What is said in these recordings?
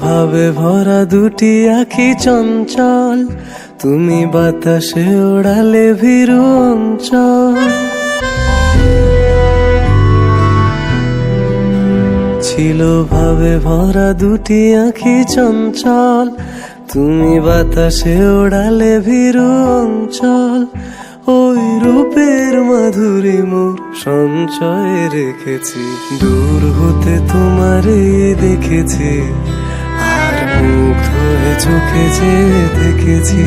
ভাবে ভরা দুটি আখি চঞ্চল। তুমি বাতাসে ওড়ালে ভীরু অঞ্চল। ছিল ভাবে ভরা দুটি আখি চঞ্চল। তুমি বাতাসে ওড়ালে ভীরু অঞ্চল। ওই রূপের মাধুরী মোর সঞ্চয়ে রেখেছি। দূর হতে তোমারে দেখেছি। আর মুগ্ধ হয়ে চোখে যে দেখেছি,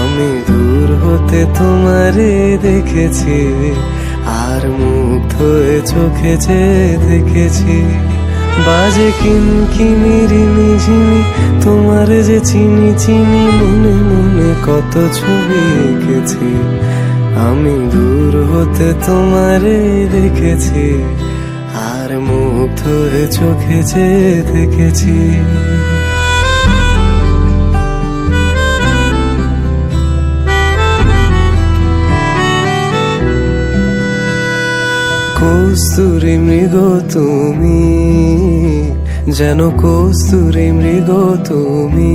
আমি দূর হতে তোমারে দেখেছি। আর মুগ্ধ হয়ে চোখে যে দেখেছি, বাজে কিন কিমিরিমি ঝিমি, তোমার যে চিনি চিনি মনে মনে কত ছবি এঁকেছি। আমি দূর হতে তোমারে দেখেছি। আর মুগ্ধ হয়ে চোখে যে দেখেছি। কস্তুরি মৃগ তুমি যেন কস্তুরি মৃগ তুমি।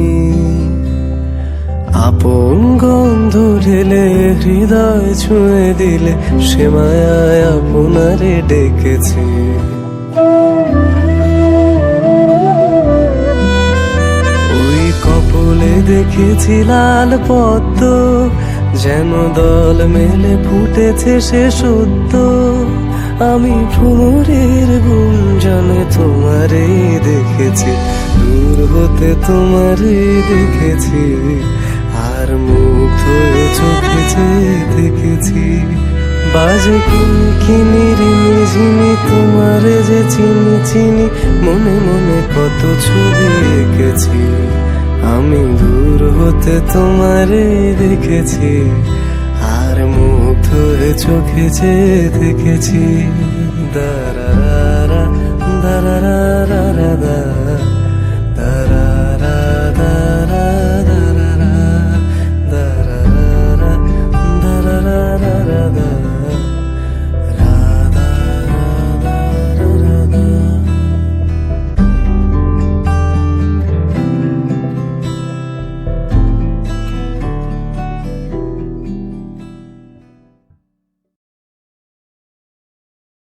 আপন গন্ধ ঢেলে হৃদয় ছুঁয়ে দিলে সে মায়ায় আপনারে ডেকেছে। ওই কপলে দেখেছি লাল পদ্ম, যেন দল মেলে ফুটেছে সে সত্য। আমি ভ্রমরের গুঞ্জনে তোমারে দেখেছি, দূর হতে তোমারে দেখেছি। আর হয়ে চোখে চেয়ে দেখেছি, বাজে কিনির ঝিমি, তোমারে যে চিনি চিনি, মনে মনে কত ছবি এঁকেছি আমি দূর হতে তোমারে দেখেছি, আর মুগ্ধ হয়ে চোখে যে দেখেছি। দারা দারা দারা